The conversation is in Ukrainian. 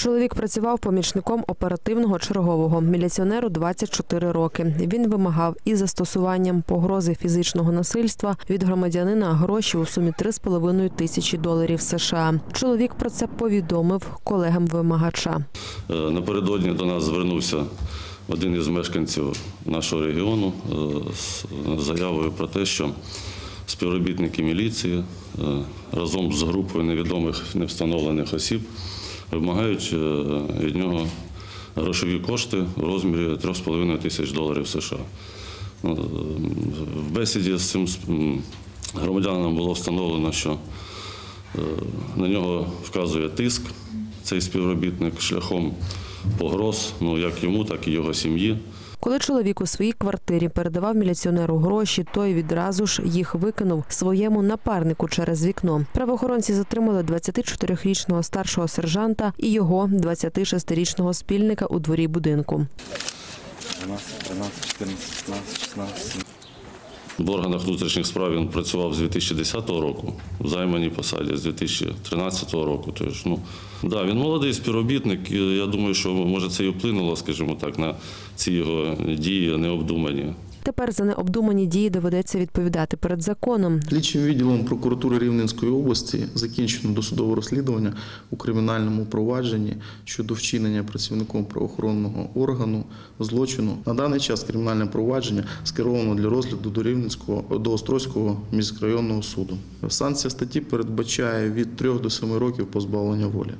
Чоловік працював помічником оперативного чергового міліціонеру 24 роки. Він вимагав із застосуванням погрози фізичного насильства від громадянина гроші у сумі 3,5 тисячі доларів США. Чоловік про це повідомив колегам вимагача. Е, Напередодні до нас звернувся один із мешканців нашого регіону е, з заявою про те, що співробітники міліції е, разом з групою невідомих невстановлених осіб вимагають е, від нього грошові кошти в розмірі 3,5 тисяч доларів США. Ну, В бесіді з цим громадянам було встановлено, що Е, На нього вказує тиск цей співробітник шляхом погроз, ну як йому, так і його сім'ї. Коли чоловік у своїй квартирі передавав міліціонеру гроші, той відразу ж їх викинув своєму напарнику через вікно. Правоохоронці затримали 24-річного старшого сержанта і його 26-річного спільника у дворі будинку. 12, 13, 14, 15, 16. В органах внутрішніх справ він працював з 2010 року в займаній посаді з 2013 року. Тож, ну, да, він молодий співробітник. і Я думаю, що може це і вплинуло, скажімо так, на ці його дії необдумані. Тепер за необдумані дії доведеться відповідати перед законом. Слідчим відділом прокуратури Рівненської області закінчено досудове розслідування у кримінальному провадженні щодо вчинення працівником правоохоронного органу злочину. На даний час кримінальне провадження скеровано для розгляду до Рівненського до Острозького міськрайонного суду. Санкція статті передбачає від 3 до 7 років позбавлення волі.